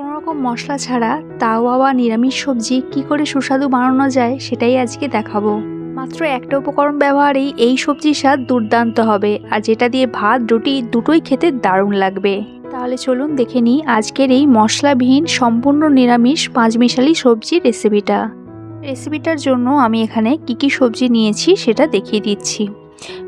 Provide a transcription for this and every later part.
কোনো রকম মশলা ছাড়া তাও আবার নিরামিষ সবজি কি করে সুস্বাদু বানানো যায় সেটাই আজকে দেখাবো। মাত্র একটা উপকরণ ব্যবহারেই এই সবজির স্বাদ দুর্দান্ত হবে, আর যেটা দিয়ে ভাত, রুটি দুটোই খেতে দারুণ লাগবে। তাহলে চলুন দেখে নিই আজকের এই মশলাবিহীন সম্পূর্ণ নিরামিষ পাঁচমিশালি সবজির রেসিপিটা। রেসিপিটার জন্য আমি এখানে কি কি সবজি নিয়েছি সেটা দেখিয়ে দিচ্ছি।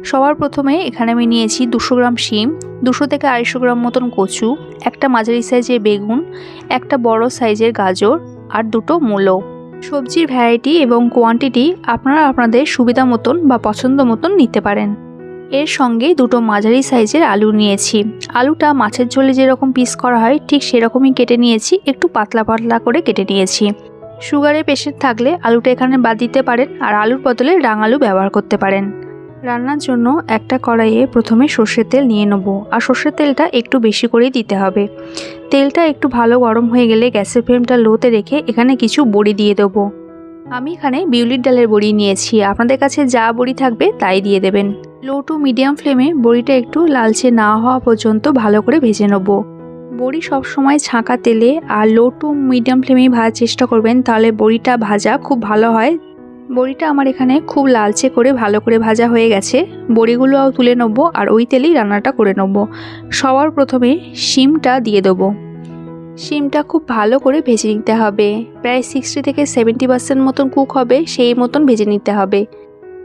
সবার প্রথমে এখানে আমি নিয়েছি দুশো গ্রাম শিম, দুশো থেকে আড়াইশো গ্রাম মতন কচু, একটা মাঝারি সাইজের বেগুন, একটা বড় সাইজের গাজর আর দুটো মূলো। সবজির ভ্যারাইটি এবং কোয়ান্টিটি আপনারা আপনাদের সুবিধা মতন বা পছন্দ মতন নিতে পারেন। এর সঙ্গে দুটো মাঝারি সাইজের আলু নিয়েছি। আলুটা মাছের ঝোলে যেরকম পিস করা হয়, ঠিক সেরকমই কেটে নিয়েছি, একটু পাতলা পাতলা করে কেটে নিয়েছি। সুগারে পেশেন্ট থাকলে আলুটা এখানে বাদ দিতে পারেন আর আলুর বদলে রাঙালু ব্যবহার করতে পারেন। রান্নার জন্য একটা কড়াইয়ে প্রথমে সর্ষের তেল নিয়ে নেব আর সর্ষের তেলটা একটু বেশি করেই দিতে হবে। তেলটা একটু ভালো গরম হয়ে গেলে গ্যাসের ফ্লেমটা লোতে রেখে এখানে কিছু বড়ি দিয়ে দেবো। আমি এখানে বিউলির ডালের বড়ি নিয়েছি, আপনাদের কাছে যা বড়ি থাকবে তাই দিয়ে দেবেন। লো টু মিডিয়াম ফ্লেমে বড়িটা একটু লালচে না হওয়া পর্যন্ত ভালো করে ভেজে নেব। বড়ি সবসময় ছাঁকা তেলে আর লো টু মিডিয়াম ফ্লেমেই ভাজার চেষ্টা করবেন, তাহলে বড়িটা ভাজা খুব ভালো হয়। বড়িটা আমার এখানে খুব লালচে করে ভালো করে ভাজা হয়ে গেছে। বড়িগুলোও তুলে নেব আর ওই তেলেই রান্নাটা করে নেব। সবার প্রথমে শিমটা দিয়ে দেবো। শিমটা খুব ভালো করে ভেজে নিতে হবে। প্রায় সিক্সটি থেকে সেভেন্টি পার্সেন্ট মতন কুক হবে, সেই মতন ভেজে নিতে হবে।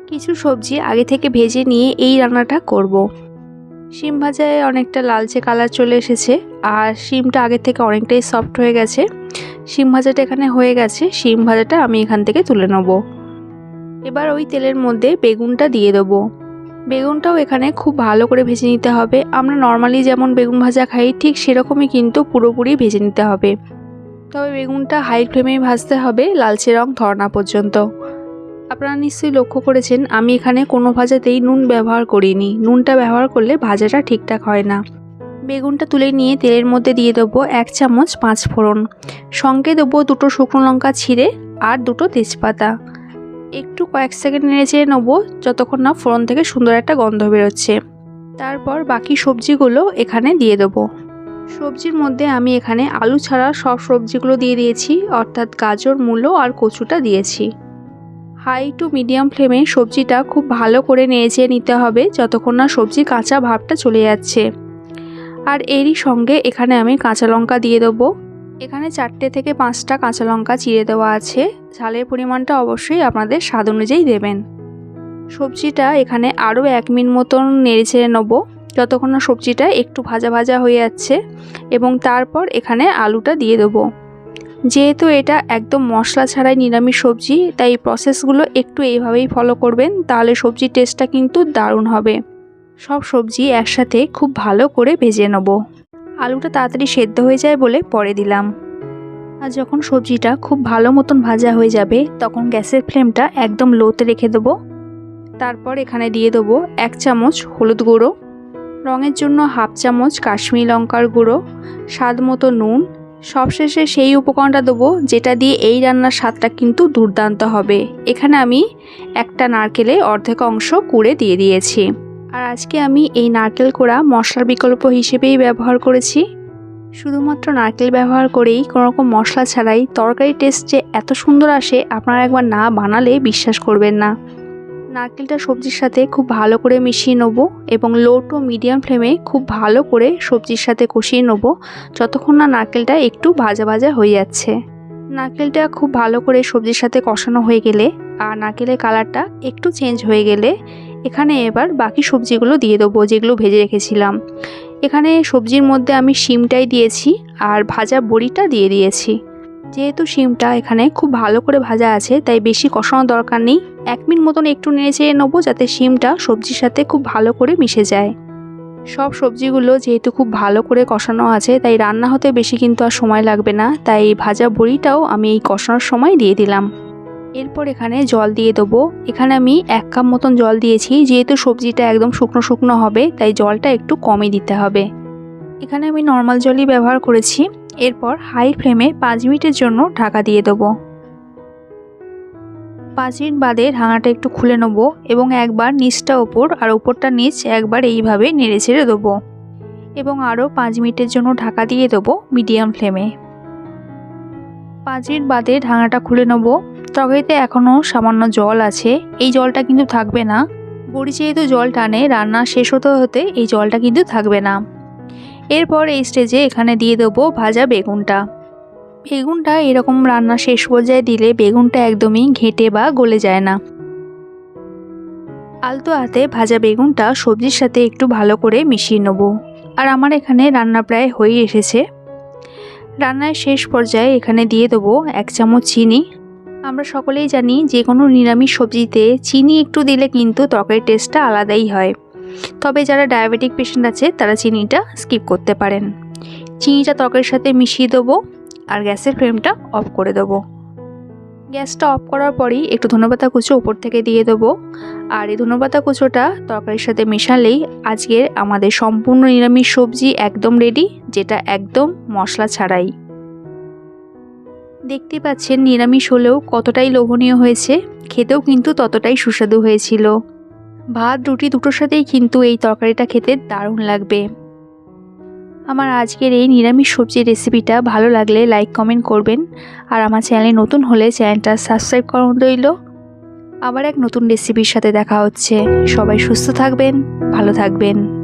কিছু সবজি আগে থেকে ভেজে নিয়ে এই রান্নাটা করব। শিম ভাজায় অনেকটা লালচে কালার চলে এসেছে আর শিমটা আগের থেকে অনেকটাই সফট হয়ে গেছে। শিম ভাজাটা এখানে হয়ে গেছে, শিম ভাজাটা আমি এখান থেকে তুলে নেব। এবার ওই তেলের মধ্যে বেগুনটা দিয়ে দেবো। বেগুনটাও এখানে খুব ভালো করে ভেজে নিতে হবে। আমরা নর্মালি যেমন বেগুন ভাজা খাই, ঠিক সেরকমই কিন্তু পুরোপুরি ভেজে নিতে হবে। তবে বেগুনটা হাই ফ্লেমেই ভাজতে হবে লালচে রং ধরনা পর্যন্ত। আপনারা নিশ্চয়ই লক্ষ্য করেছেন, আমি এখানে কোনো ভাজাতেই নুন ব্যবহার করিনি। নুনটা ব্যবহার করলে ভাজাটা ঠিকঠাক হয় না। বেগুনটা তুলে নিয়ে তেলের মধ্যে দিয়ে দেবো এক চামচ পাঁচ ফোড়ন সঙ্গে দেবো দুটো শুকনো লঙ্কা ছিঁড়ে আর দুটো তেজপাতা। একটু কয়েক সেকেন্ড নেড়ে নেব, যতক্ষণ না ফোড়ন থেকে সুন্দর একটা গন্ধ বেরোচ্ছে। তারপর বাকি সবজিগুলো এখানে দিয়ে দেবো। সবজির মধ্যে আমি এখানে আলু ছাড়া সব সবজিগুলো দিয়ে দিয়েছি, অর্থাৎ গাজর, মূলো আর কচুটা দিয়েছি। হাই টু মিডিয়াম ফ্লেমে সবজিটা খুব ভালো করে নেড়ে নিতে হবে, যতক্ষণ না সবজি কাঁচা ভাবটা চলে যাচ্ছে। আর এরই সঙ্গে এখানে আমি কাঁচা লঙ্কা দিয়ে দেবো। এখানে চারটে থেকে পাঁচটা কাঁচা লঙ্কা চিড়ে দেওয়া আছে। ঝালের পরিমাণটা অবশ্যই আপনাদের স্বাদ অনুযায়ী দেবেন। সবজিটা এখানে আরও এক মিনিট মতন নেড়ে ছেড়ে নেব। যতক্ষণ না সবজিটা একটু ভাজা ভাজা হয়ে যাচ্ছে এবং তারপর এখানে আলুটা দিয়ে দেবো। যেহেতু এটা একদম মশলা ছাড়াই নিরামিষ সবজি, তাই প্রসেসগুলো একটু এইভাবেই ফলো করবেন, তাহলে সবজির টেস্টটা কিন্তু দারুণ হবে। সব সবজি একসাথে খুব ভালো করে ভেজে নেব। আলুটা তাড়াতাড়ি সেদ্ধ হয়ে যায় বলে পরে দিলাম। আর যখন সবজিটা খুব ভালো মতন ভাজা হয়ে যাবে, তখন গ্যাসের ফ্লেমটা একদম লোতে রেখে দেবো। তারপর এখানে দিয়ে দেবো এক চামচ হলুদ গুঁড়ো, রঙের জন্য হাফ চামচ কাশ্মীরি লঙ্কার গুঁড়ো, স্বাদ মতো নুন। সবশেষে সেই উপকরণটা দেবো যেটা দিয়ে এই রান্নার স্বাদটা কিন্তু দুর্দান্ত হবে। এখানে আমি একটা নারকেলে অর্ধেক অংশ কুড়ে দিয়ে দিয়েছি। আর আজকে আমি এই নারকেল কোড়া মশলার বিকল্প হিসেবেই ব্যবহার করেছি। শুধুমাত্র নারকেল ব্যবহার করেই কোনোরকম মশলা ছাড়াই তরকারি টেস্ট যে এত সুন্দর আসে, আপনারা একবার না বানালে বিশ্বাস করবেন না। নারকেলটা সবজির সাথে খুব ভালো করে মিশিয়ে নেব এবং লো টু মিডিয়াম ফ্লেমে খুব ভালো করে সবজির সাথে কষিয়ে নেব, যতক্ষণ না নারকেলটা একটু ভাজা ভাজা হয়ে যাচ্ছে। নারকেলটা খুব ভালো করে সবজির সাথে কষানো হয়ে গেলে আর নারকেলের কালারটা একটু চেঞ্জ হয়ে গেলে এখানে এবার বাকি সবজিগুলো দিয়ে দেবো, যেগুলো ভেজে রেখেছিলাম। এখানে সবজির মধ্যে আমি শিমটাই দিয়েছি আর ভাজা বড়িটা দিয়ে দিয়েছি। যেহেতু শিমটা এখানে খুব ভালো করে ভাজা আছে, তাই বেশি কষানোর দরকার নেই। এক মিনিট মতন একটু নেড়ে চেড়ে নেব যাতে শিমটা সবজির সাথে খুব ভালো করে মিশে যায়। সব সবজিগুলো যেহেতু খুব ভালো করে কষানো আছে, তাই রান্না হতে বেশি কিন্তু আর সময় লাগবে না। তাই ভাজা বড়িটাও আমি এই কষানোর সময় দিয়ে দিলাম। এরপর এখানে জল দিয়ে দেবো। এখানে আমি এক কাপ মতন জল দিয়েছি, যেহেতু সবজিটা একদম শুকনো শুকনো হবে, তাই জলটা একটু কমই দিতে হবে। এখানে আমি নর্মাল জলই ব্যবহার করেছি। এরপর হাই ফ্লেমে পাঁচ মিনিটের জন্য ঢাকা দিয়ে দেবো। পাঁচ মিনিট বাদে ঢাকনাটা একটু খুলে নেব এবং একবার নিচটা ওপর আর ওপরটা নিচ একবার এইভাবে নেড়ে ছেড়ে দেবো। এবং আরও পাঁচ মিনিটের জন্য ঢাকা দিয়ে দেবো মিডিয়াম ফ্লেমে। পাঁচ মিনিট বাদে ঢাকনাটা খুলে নেব। তরকারিতে এখনও সামান্য জল আছে, এই জলটা কিন্তু থাকবে না। বড়ি যেহেতু জল টানে, রান্না শেষ হতে হতে এই জলটা কিন্তু থাকবে না। এরপর এই স্টেজে এখানে দিয়ে দেবো ভাজা বেগুনটা। বেগুনটা এরকম রান্না শেষ পর্যায়ে দিলে বেগুনটা একদমই ঘেঁটে বা গলে যায় না। আলতো হাতে ভাজা বেগুনটা সবজির সাথে একটু ভালো করে মিশিয়ে নেব। আর আমার এখানে রান্না প্রায় হয়ে এসেছে। রান্নার শেষ পর্যায়ে এখানে দিয়ে দেবো এক চামচ চিনি আমরা সকলেই জানি যে কোনো নিরামিষ সবজিতে চিনি একটু দিলে কিন্তু তরকারির টেস্টটা আলাদাই হয়। তবে যারা ডায়াবেটিক পেশেন্ট আছে, তারা চিনিটা স্কিপ করতে পারেন। চিনিটা তরকারির সাথে মিশিয়ে দেবো আর গ্যাসের ফ্লেমটা অফ করে দেবো। গ্যাসটা অফ করার পরেই একটু ধনেপাতা কুচো উপর থেকে দিয়ে দেবো। আর এই ধনেপাতা কুচোটা তরকারির সাথে মেশালেই আজকের আমাদের সম্পূর্ণ নিরামিষ সবজি একদম রেডি যেটা একদম মশলা ছাড়াই। দেখতে পাচ্ছেন নিরামিষ হলেও কতটাই লোভনীয় হয়েছে, খেতেও কিন্তু ততটাই সুস্বাদু হয়েছিল। ভাত, রুটি দুটোর সাথেই কিন্তু এই তরকারিটা খেতে দারুণ লাগবে। আমার আজকের এই নিরামিষ সবজির রেসিপিটা ভালো লাগলে লাইক, কমেন্ট করবেন। আর আমার চ্যানেলে নতুন হলে চ্যানেলটা সাবস্ক্রাইব করানো রইল। আবার এক নতুন রেসিপির সাথে দেখা হচ্ছে। সবাই সুস্থ থাকবেন, ভালো থাকবেন।